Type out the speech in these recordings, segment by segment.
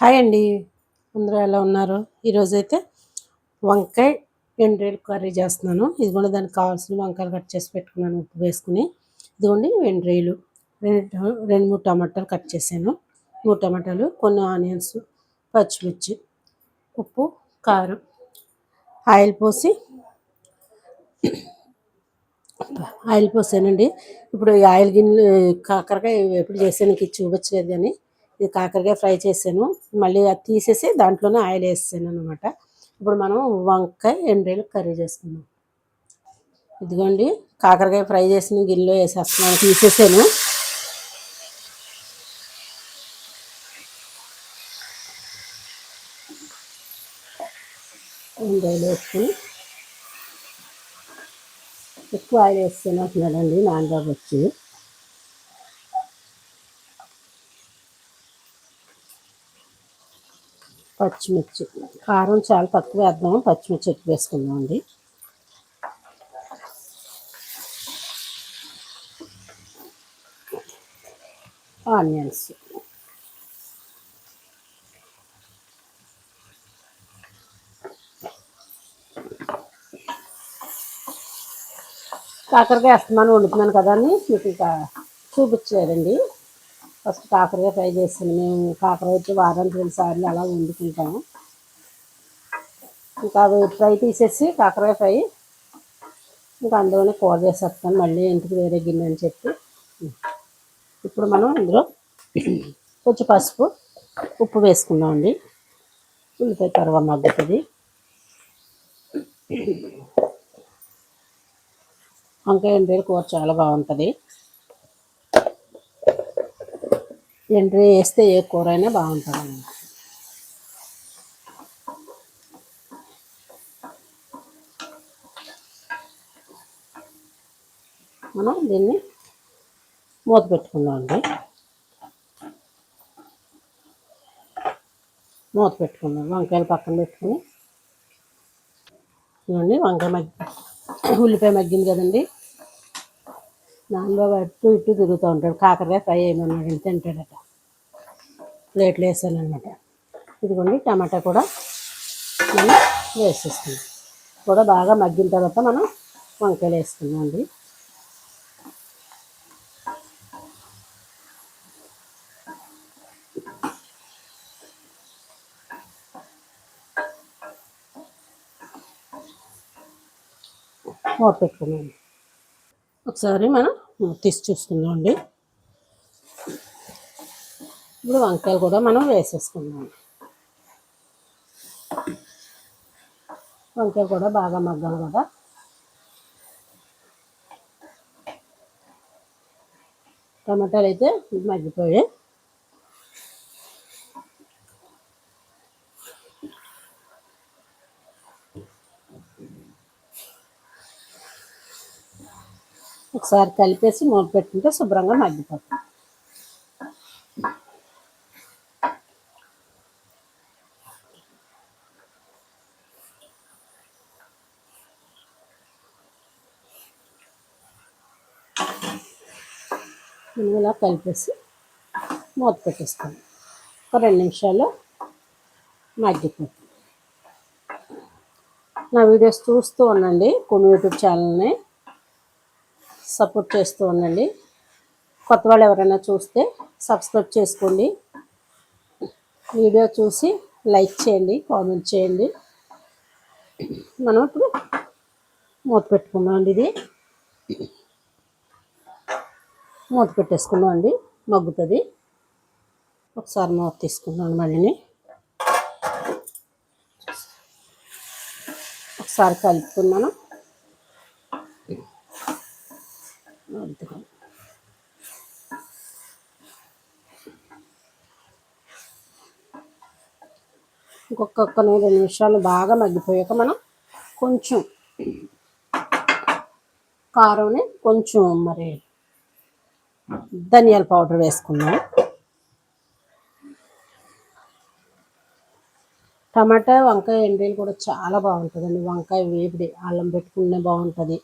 Hi అండి. అందరూ ఎలా ఉన్నారు? ఈరోజైతే వంకాయ ఎండ్రేలు కర్రీ చేస్తున్నాను. ఇదిగోండి దానికి కావాల్సిన వంకాయలు కట్ చేసి పెట్టుకున్నాను ఉప్పు వేసుకుని. ఇదిగోండి ఎండ్రేలు రెండు రెండు మూడు టమాటాలు కట్ చేశాను. మూడు టమాటాలు కొన్ని ఆనియన్స్ పచ్చిమిర్చి ఉప్పు కారం ఆయిల్ పోసి. ఆయిల్ పోసానండి. ఇప్పుడు ఈ ఆయిల్ గిన్నె కాకరకాయ ఎప్పుడు చేసాను చూపించలేదు అని ఇది కాకరకాయ ఫ్రై చేశాను మళ్ళీ అది తీసేసి దాంట్లోనే ఆయిల్ వేసాను అనమాట ఇప్పుడు మనం వంకాయ ఎండ్రేలు కర్రీ చేసుకుందాం. ఇదిగోండి కాకరకాయ ఫ్రై చేసిన గిన్నెలో వేసేస్తున్నాను తీసేసాను. ఎండ్రేలు వేసుకుని ఎక్కువ ఆయిల్ వేస్తాను అంటున్నాడండి నాన్నబాబు వచ్చి. పచ్చిమిర్చి కారం చాలా తక్కువ వేద్దాం. పచ్చిమిర్చి ఎక్కువ వేసుకుందాం అండి. ఆనియన్స్. కాకరకాయ వేస్తున్నాను వండుతున్నాను కదా అని మీకు ఇంకా చూపించలేదండి. ఫస్ట్ కాకరకాయ ఫ్రై చేస్తాను. మేము కాకర వచ్చి వారానికి రెండు సార్లు అలా వండుకుంటాము. ఇంకా అవి ఫ్రై తీసేసి కాకరకాయ ఫ్రై ఇంకా అందులోనే కూర చేసేస్తాను. మళ్ళీ ఇంటికి వేరే గిన్నె అని చెప్పి. ఇప్పుడు మనం ఇందులో కొంచెం పసుపు ఉప్పు వేసుకుందామండి. ఉల్లిపాయ తర్వాత మగ్గుతుంది. వంకాయ కూర చాలా బాగుంటుంది. ఎండ్రీ వేస్తే ఏ కూర అయినా బాగుంటుంది. అన్నమాట మనం దీన్ని మూత పెట్టుకుందామండి మూత పెట్టుకుందాం. వంకాయలు పక్కన పెట్టుకుని. ఇవ్వండి వంకాయ మగ్గి ఉల్లిపాయ మగ్గింది కదండి. నాన్నబాబు అటు ఇటు తిరుగుతూ ఉంటాడు. కాకరకాయ ఫ్రై చేయమన్నాడు తింటాడట. ప్లేట్లు వేసానమాట అనమాట ఇదిగోండి టమాటా కూడా మనం వేసేసుకుందాం కూడా బాగా మగ్గిన తర్వాత మనం వంకాయలు వేసుకుందాం అండి. మూత పెట్టుకున్నాం ఒకసారి మనం తీసి చూసుకుందాం అండి ఇప్పుడు వంకాయలు కూడా మనం వేసేసుకుందాం. వంకాయలు కూడా బాగా మగ్గాలి కదా. టమాటాలు అయితే మగ్గిపోయాయి. ఒకసారి కలిపేసి మూత పెట్టుకుంటే శుభ్రంగా మగ్గిపోతుంది. ఇలా కలిపేసి మూత పెట్టేస్తాను ఒక రెండు నిమిషాలు మగ్గిపోతుంది. నా వీడియోస్ చూస్తూ ఉండండి. కొన్ని యూట్యూబ్ ఛానల్ని సపోర్ట్ చేస్తూ ఉండండి. కొత్త వాళ్ళు ఎవరైనా చూస్తే సబ్స్క్రైబ్ చేసుకోండి. వీడియో చూసి లైక్ చేయండి కామెంట్ చేయండి. మనం ఇప్పుడు మూత పెట్టుకుందాం అండి ఇది. మూత పెట్టేసుకుందాం అండి. మగ్గుతుంది. ఒకసారి మూత తీసుకుందాం మళ్ళీ ఒకసారి కలుపుకున్నాను ఇంకొక రెండు నిమిషాలు బాగా మగ్గిపోయాక మనం కొంచెం కారంని కొంచెం మరి ధనియాల పౌడర్ వేసుకుందాం. టమాటా వంకాయ ఎండ్రీలు కూడా చాలా బాగుంటుందండి. వంకాయ వేపిడి అల్లం పెట్టుకునే బాగుంటుంది.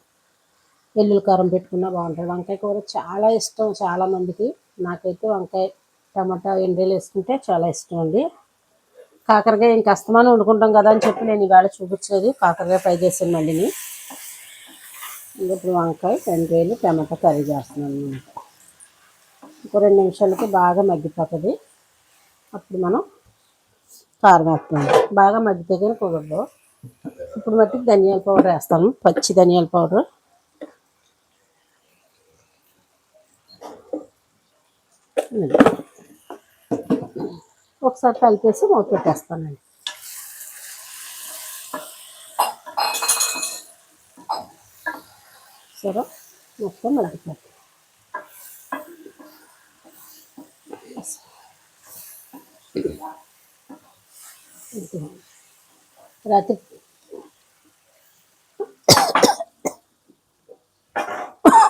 వెల్లుల్లి కారం పెట్టుకున్నా బాగుంటుంది. వంకాయ కూర చాలా ఇష్టం చాలామందికి నాకైతే వంకాయ టమాటా ఎండ్రీలు వేసుకుంటే చాలా ఇష్టం అండి. కాకరకాయ ఇంక అస్తమానం వండుకుంటాం కదా అని చెప్పి నేను ఇవాళ చూపించలేదు. కాకరకాయ ఫ్రై చేసాను మళ్ళీని ఇంకా ఇప్పుడు వంకాయ రెండు టమాటా కర్రీ చేస్తున్నాను అనమాట ఇంకో రెండు నిమిషాలకి బాగా మగ్గిపోతుంది. అప్పుడు మనం కారం వేస్తాం. బాగా మగ్గితే కానీ కుదరదు. ఇప్పుడు మట్టి ధనియాల పౌడర్ వేస్తాను. పచ్చి ధనియాల పౌడర్. ఒకసారి కలిపేసి మూత పెట్టేస్తానండి. సరే మొత్తం మగ్గిపోతుంది. రాత్రి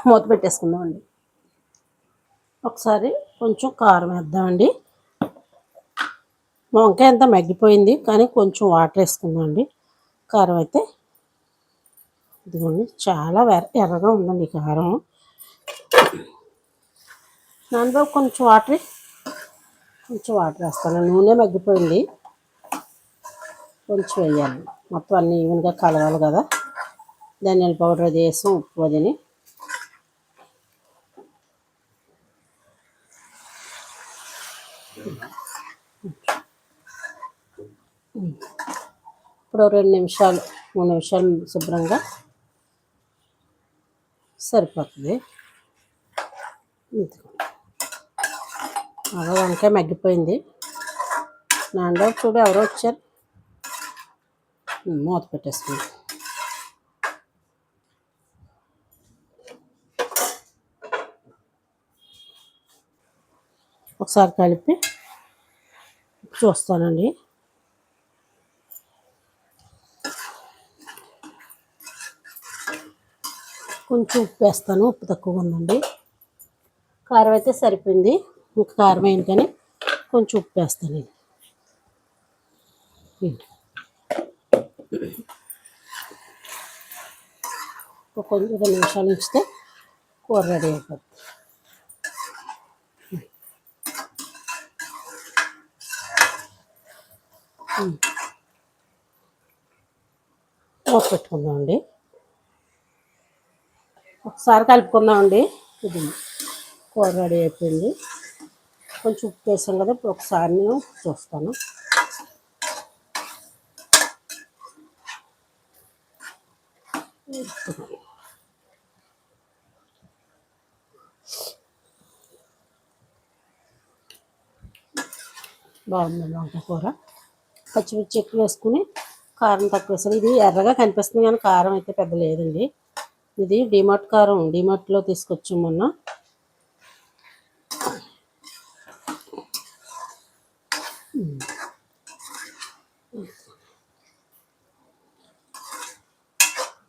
మూత పెట్టేసుకుందామండి. ఒకసారి కొంచెం కారం వేద్దామండి. మా వంకాయ అంతా మగ్గిపోయింది కానీ కొంచెం వాటర్ వేసుకుందామండి. కారం అయితే ఇదిగోండి చాలా ఎర్ర ఎర్రగా ఉందండి కారం. దానిలో కొంచెం వాటర్ కొంచెం వాటర్ వేస్తాను. నూనె మగ్గిపోయింది. కొంచెం వేయాలి. మొత్తం అన్నీ ఈవెన్గా కలవాలి కదా. ధనియాల పౌడర్ అది వేసాం ఉప్పు అదిని. ఇప్పుడు రెండు నిమిషాలు మూడు నిమిషాలు శుభ్రంగా సరిపోతుంది. అలా వంకాయ మగ్గిపోయింది. నాన్నలో చూడు ఎవరో వచ్చారు. మూత పెట్టేసుకుంది. ఒకసారి కలిపి చూస్తానండి. కొంచెం ఉప్పు వేస్తాను ఉప్పు తక్కువగా ఉందండి కారం అయితే సరిపోయింది. ఇంకా కారం అయింది కానీ కొంచెం ఉప్పు వేస్తాను నేను. ఒక కొంచెం రెండు నిమిషాలు ఉంచితే కూర రెడీ అయిపోతుంది. మూత పెట్టుకుందామండి. ఒకసారి కలుపుకుందామండి. ఇది కూర రెడీ అయిపోయింది. కొంచెం ఉప్పు వేసాం కదా ఇప్పుడు ఒకసారి నేను చూస్తాను. బాగుందండి వంకాయ కూర. పచ్చిమిర్చి ఎక్కువ వేసుకుని కారం తక్కువ వేసాను. ఇది ఎర్రగా కనిపిస్తుంది కానీ కారం అయితే పెద్ద లేదండి. ఇది డిమార్ట్ కారం. డిమార్ట్లో తీసుకొచ్చాం మొన్న.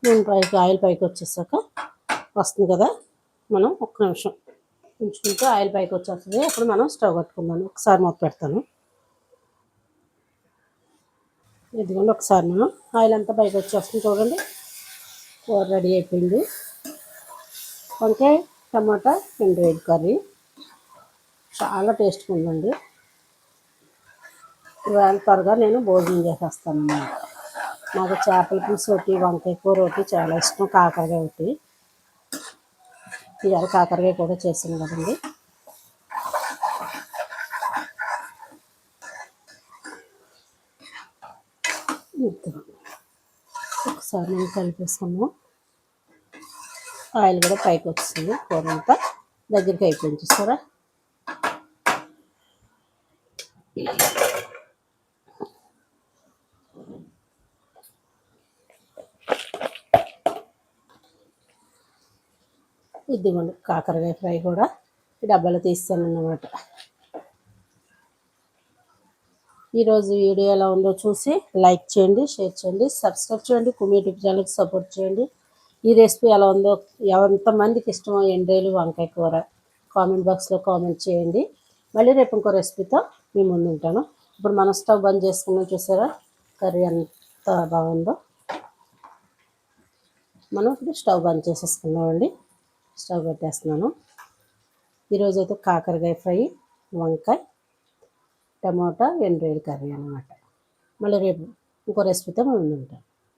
నూనె పైకి ఆయిల్ పైకి వచ్చేసాక వస్తుంది కదా మనం ఒక్క నిమిషం ఉంచుకుంటే ఆయిల్ పైకి వచ్చేస్తుంది. అప్పుడు మనం స్టవ్ కట్టుకుందాం. ఒకసారి మొత్తం పెడతాను. ఇదిగోండి ఒకసారి మనం ఆయిల్ అంతా పైకి వచ్చేస్తుంది చూడండి. కూర రెడీ అయిపోయింది. వంకాయ టమాటా రెండు వేడి కర్రీ చాలా టేస్ట్గా ఉందండి. ఇవాళ త్వరగా నేను భోజనం చేసేస్తాను అన్నమాట నాకు చేపల పులుసు ఒకటి వంకాయ కూర ఒకటి చాలా ఇష్టం కాకరకాయ ఒకటి. ఇవాళ కాకరకాయ కూడా చేసాను కదండి. ఒకసారి నేను కలిపేస్తాము ఆయిల్ కూడా పైకి వస్తుంది కూర అంతా దగ్గరికి అయిపోయింది చూసారా ఇదిగోండి కాకరకాయ ఫ్రై కూడా. డబ్బాలో తీస్తాను అన్నమాట ఈరోజు వీడియో ఎలా ఉందో చూసి లైక్ చేయండి షేర్ చేయండి సబ్స్క్రైబ్ చేయండి కుమి యూట్యూబ్ ఛానల్కి సపోర్ట్ చేయండి. ఈ రెసిపీ ఎలా ఉందో ఎంతమందికి ఇష్టమో ఎండ్రేలు వంకాయ కూర కామెంట్ బాక్స్లో కామెంట్ చేయండి. మళ్ళీ రేపు ఇంకో రెసిపీతో మీ ముందు ఉంటాను. ఇప్పుడు మనం స్టవ్ బంద్ చేసుకున్నాం చూసారా? కర్రీ ఎంత బాగుందో. మనం ఇప్పుడు స్టవ్ బంద్ చేసేసుకున్నామండి స్టవ్ పెట్టేస్తున్నాను. ఈరోజు అయితే కాకరకాయ ఫ్రై వంకాయ టమోటా ఎండ్రాయిల్ కర్రీ అనమాట మళ్ళీ రేపు ఇంకో రెసిపీతో మనం ఉంటాం